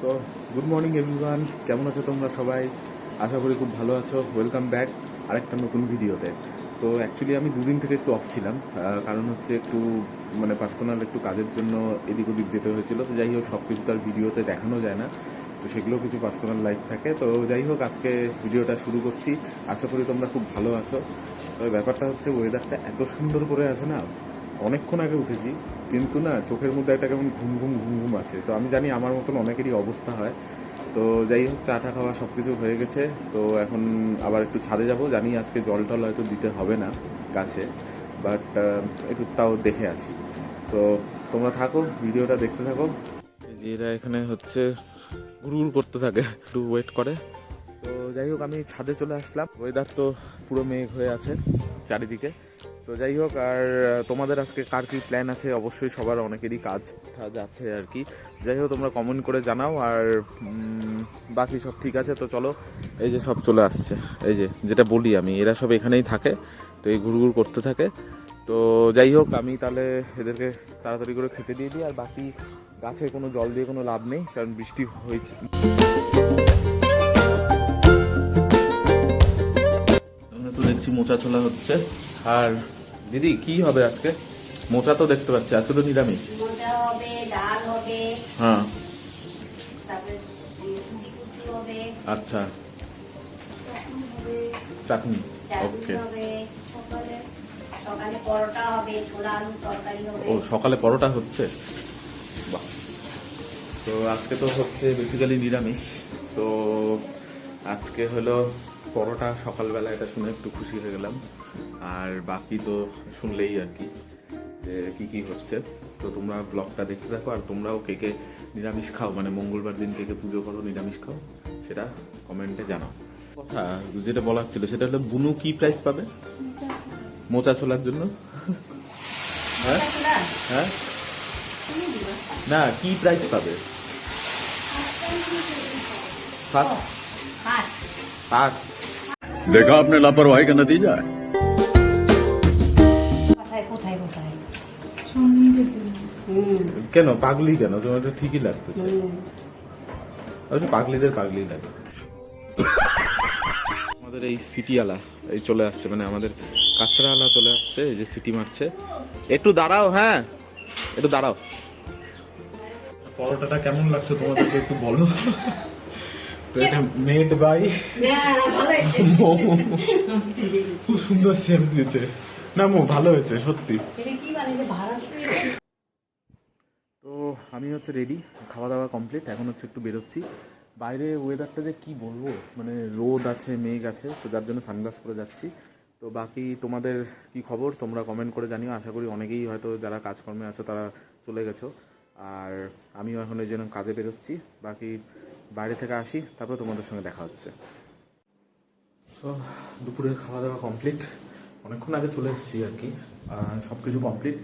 So good morning everyone কেমন আছো তোমরা সবাই? আশা করি খুব ভালো আছো। ওয়েলকাম ব্যাক আরেকটা নতুন ভিডিওতে। তো অ্যাকচুয়ালি আমি দুদিন থেকে একটু অফ ছিলাম কারণ হচ্ছে একটু মানে পার্সোনাল একটু কাজের জন্য এদিক ওদিক যেতে হয়েছিল। তো যাই হোক সব কিছু তার ভিডিওতে দেখানো যায় না। তো সেগুলো কিছু পার্সোনাল লাইফ থাকে। তো যাই হোক, আজকে ভিডিওটা শুরু করছি। আশা করি তোমরা খুব ভালো আছো। তবে ব্যাপারটা হচ্ছে ওয়েদারটা এত সুন্দর করে আছে না অনেকক্ষণ আগে উঠেছি কিন্তু না চোখের মধ্যে একটা কেমন ঘুম ঘুম ঘুম ঘুম আছে। তো আমি জানি আমার মতন অনেকেরই অবস্থা হয়। তো যাই হোক চা টা খাওয়া সব কিছু হয়ে গেছে। তো এখন আবার একটু ছাদে যাব। জানি আজকে জল টল হয়তো দিতে হবে না গাছে বাট একটু তাও দেখে আসি। তো তোমরা থাকো ভিডিওটা দেখতে থাকো। যে এরা এখানে হচ্ছে ঘুরঘুর করতে থাকে একটু ওয়েট করে। তো যাই হোক আমি ছাদে চলে আসলাম। ওয়েদার তো পুরো মেঘ হয়ে আছে চারিদিকে। তো যাই হোক, আর তোমাদের আজকে কার কি প্ল্যান আছে? অবশ্যই সবার অনেকেরই কাজ টাজ আছে আর কি। যাই হোক, তোমরা কমেন্ট করে জানাও, আর বাকি সব ঠিক আছে? তো চলো, এই যে সব চলে আসছে। এই যে, যেটা বলি আমি, এরা সব এখানেই থাকে, তো এই ঘুরঘুর করতে থাকে। তো যাই হোক, আমি তাহলে এদেরকে তাড়াতাড়ি করে খেতে দিয়ে দিই, আর বাকি গাছে কোনো জল দিয়ে কোনো লাভ নেই, কারণ বৃষ্টি হয়েছে। তো দেখছি মোচা ছোলা হচ্ছে, আর দিদি কি হবে আজকে? মোচা তো দেখতে পাচ্ছি আজকে তো নিরামিষ। মোটা হবে ডাল হবে হ্যাঁ। আচ্ছা। চাটনি ওকে। ও সকালে পরোটা হচ্ছে? বাহ। তো আজকে তো হচ্ছে বেসিক্যালি নিরামিষ। তো আজকে হলো পরোটা সকালবেলা এটা শুনে একটু খুশি হয়ে গেলাম। আর বাকি তো শুনলেই আর কি যে কি কি হচ্ছে। তো তোমরা ব্লগটা দেখতে থাকো আর তোমরাও কে কে নিরামিষ খাও মানে মঙ্গলবার দিন কে কে পুজো করো নিরামিষ খাও সেটা কমেন্টে জানাও। কথা যেটা বলার ছিল সেটা হলো বুনু কি প্রাইস পাবে? মোচা ছোলার জন্য। হ্যাঁ? হ্যাঁ? না কি প্রাইস পাবে? ফার্স্ট হাট ফার্স্ট देखा आपने लापरवाही का नतीजा है কোথায় কোথায় কোথায় কেন পাগলি কেন তোমার তো ঠিকই লাগতেছে হুম অবশ্য পাগলিদের পাগলি লাগে আমাদের এই সিটিওয়ালা এই চলে আসছে মানে আমাদের কাছড়াওয়ালা চলে আসছে এই যে সিটি মারছে একটু দাঁড়াও হ্যাঁ একটু দাঁড়াও পরোটাটা কেমন লাগছে তোমাদেরকে একটু বলো তো এটা মেড বাই খুব সুন্দর শেপ দিয়েছে। না মো ভালো হয়েছে সত্যি। কি তো আমি হচ্ছে রেডি খাওয়া দাওয়া কমপ্লিট এখন হচ্ছে একটু বেরোচ্ছি। বাইরে ওয়েদারটা যে কি বলব? মানে রোদ আছে মেঘ আছে তো যার জন্য সানগ্লাস পরে যাচ্ছি। তো বাকি তোমাদের কি খবর? তোমরা কমেন্ট করে জানিও। আশা করি অনেকেই হয়তো যারা কাজকর্মে আছো তারা চলে গেছো। আর আমিও এখন এই জন্য কাজে বেরোচ্ছি। বাকি বাইরে থেকে আসি, তারপর তোমাদের সঙ্গে দেখা হচ্ছে। তো দুপুরের খাওয়া দাওয়া কমপ্লিট অনেকক্ষণ আগে চলে এসেছি আর কি। সব কিছু কমপ্লিট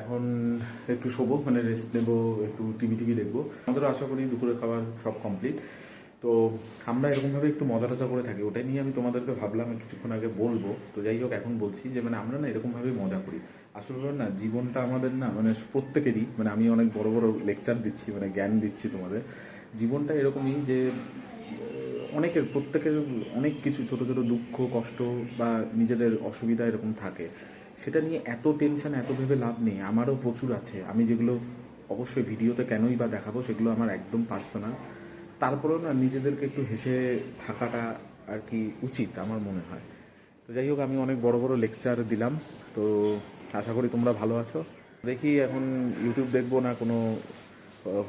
এখন একটু শোবো মানে রেস্ট নেব, একটু টিভি টিভি দেখব। আমাদেরও আশা করি দুপুরের খাবার সব কমপ্লিট তো আমরা এরকমভাবে একটু মজা টজা করে থাকি, ওটাই নিয়ে আমি তোমাদেরকে ভাবলাম কিছুক্ষণ আগে বলব। তো যাই হোক, এখন বলছি যে মানে আমরা না এরকমভাবেই মজা করি। আসলে না, জীবনটা আমাদের না মানে প্রত্যেকেরই মানে আমি অনেক বড় বড় লেকচার দিচ্ছি মানে জ্ঞান দিচ্ছি তোমাদের। জীবনটা এরকমই যে অনেকের, প্রত্যেকের অনেক কিছু, ছোট ছোট দুঃখ, কষ্ট বা নিজেদের অসুবিধা এরকম থাকে। সেটা নিয়ে এত টেনশন এত ভেবে লাভ নেই। আমারও প্রচুর আছে। আমি যেগুলো অবশ্যই ভিডিওতে কেনই বা দেখাবো, সেগুলো আমার একদম পার্সোনাল তারপরেও না, নিজেদেরকে একটু হেসে থাকাটা আর কি উচিত আমার মনে হয়। তো যাই হোক, আমি অনেক বড় বড় লেকচার দিলাম। তো আশা করি তোমরা ভালো আছো। দেখি এখন ইউটিউব দেখব না কোনো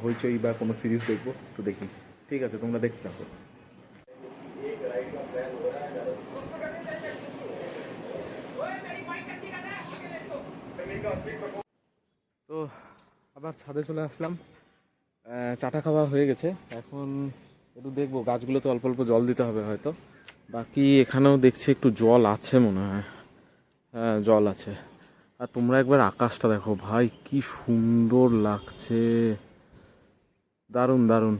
হইচই বা কোনো সিরিজ দেখব, তো দেখি। ঠিক আছে, তোমরা দেখতে থাকো। তো আবার ছাদে চলে আসলাম। চাটা খাওয়া হয়ে গেছে। এখন একটু দেখব গাছগুলোতে অল্প অল্প জল দিতে হবে হয়তো। বাকি এখানেও দেখছি একটু জল আছে মনে হয়। হ্যাঁ জল আছে। আর তোমরা একবার আকাশটা দেখো, ভাই, কি সুন্দর লাগছে। দারুণ দারুণ।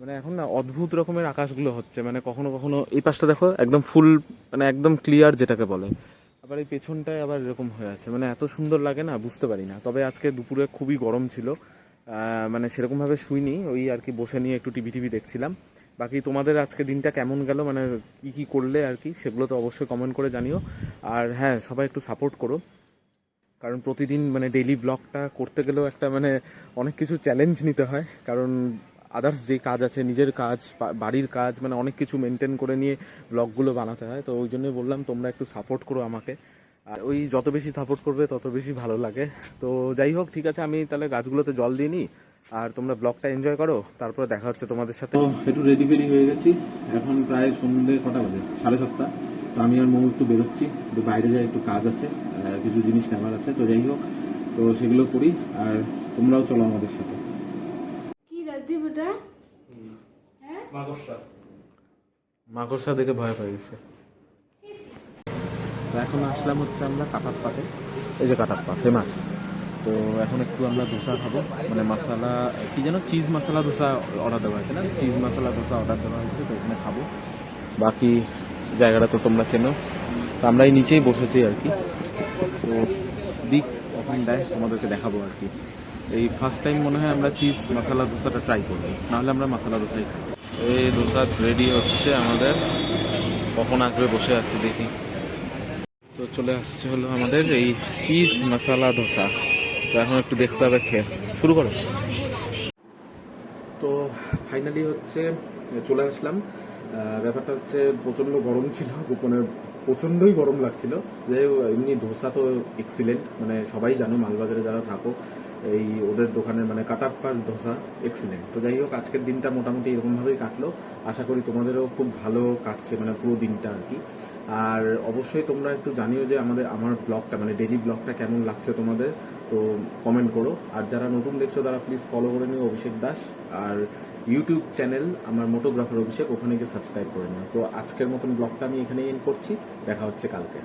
মানে এখন না অদ্ভুত রকমের আকাশগুলো হচ্ছে মানে কখনো কখনো এই পাশটা দেখো একদম ফুল মানে একদম ক্লিয়ার যেটাকে বলে। আবার এই পেছনটায় আবার এরকম হয়ে আছে মানে এত সুন্দর লাগে না বুঝতে পারি না। তবে আজকে দুপুরে খুবই গরম ছিল মানে সেরকমভাবে শুইনি, ওই আর কি বসে নিয়ে একটু টিভি টিভি দেখছিলাম। বাকি তোমাদের আজকে দিনটা কেমন গেল মানে কি কি করলে আর কি, সেগুলো তো অবশ্যই কমেন্ট করে জানিও। আর হ্যাঁ সবাই একটু সাপোর্ট করো। কারণ প্রতিদিন মানে ডেইলি ব্লগটা করতে গেলেও একটা মানে অনেক কিছু চ্যালেঞ্জ নিতে হয়। কারণ আদার্স যে কাজ আছে, নিজের কাজ বাড়ির কাজ মানে অনেক কিছু মেনটেন করে নিয়ে ব্লগগুলো বানাতে হয়। তো ওই জন্যই বললাম, তোমরা একটু সাপোর্ট করো আমাকে। আর ওই যত বেশি সাপোর্ট করবে, তত বেশি ভালো লাগে। তো যাই হোক, ঠিক আছে, আমি তাহলে গাছগুলোতে জল দিয়ে নিই। আর তোমরা ব্লগটা এনজয় করো, তারপরে দেখা হচ্ছে তোমাদের সাথে। একটু রেডি ফেডি হয়ে গেছি। এখন প্রায় সন্ধ্যে কটা বাজে? সাড়ে সাতটা। তো আমি আর মৌ একটু বেরোচ্ছি একটু বাইরে যাই একটু কাজ আছে কিছু জিনিস নেওয়ার আছে তো যাই হোক তো সেগুলো করি আর তোমরাও চলো আমাদের সাথে। কি রাজদীপ ওটা? মাকড়সা। দেখে ভয় পেয়ে গেছে তো এখন আসলাম হচ্ছে আমরা কাটাপ্পাতে এই যে কাটাপ্পা ফেমাস তো এখন একটু আমরা ধোসা খাব। মানে মশলা কি যেন চিজ মশলা ধোসা অর্ডার দেওয়া হয়েছে না? চিজ মশলা ধোসা অর্ডার দেওয়া হয়েছে তো এখানে খাব। বাকি জায়গাটা তো তোমরা চেনো। তো আমরা এই নিচেই বসেছি আর কি। তো দিক কখন দেয় তোমাদেরকে দেখাবো আর কি। এই ফার্স্ট টাইম মনে হয় আমরা চিজ মশলা ধোসাটা ট্রাই করব। নাহলে আমরা মশলা ধোসাই খাই এই দোসা রেডি হচ্ছে আমাদের। কখন আসবে বসে আছি দেখি। তো চলে আসছে হলো আমাদের এই চিজ মশলা ধোসা তো এখন একটু দেখতে হবে খেয়ে। শুরু করো। তো ফাইনালি হচ্ছে, চলে আসলাম। ব্যাপারটা হচ্ছে প্রচণ্ড গরম ছিল, গোপনে প্রচন্ডই গরম লাগছিল। যে এমনি ধোসা তো এক্সিলেন্ট মানে সবাই জানো, মালবাজারে যারা থাকো, এই ওদের দোকানের মানে কাটাপ্পার ধোসা এক্সিলেন্ট তো যাই হোক, আজকের দিনটা মোটামুটি এরকমভাবেই কাটলো। আশা করি তোমাদেরও খুব ভালো কাটছে মানে পুরো দিনটা আর কি। আর অবশ্যই তোমরা একটু জানিও যে আমাদের, আমার ব্লগটা মানে ডেলি ব্লগটা কেমন লাগছে তোমাদের, তো কমেন্ট করো। আর যারা নতুন দেখছ, তারা প্লিজ ফলো করে নিও অভিষেক দাস। আর ইউটিউব চ্যানেল আমার মোটোগ্রাফার অভিষেক, ওখানে গিয়ে সাবস্ক্রাইব করে নেওয়া তো আজকের মতন ব্লগটা আমি এখানেই এন্ড করছি। দেখা হচ্ছে কালকে।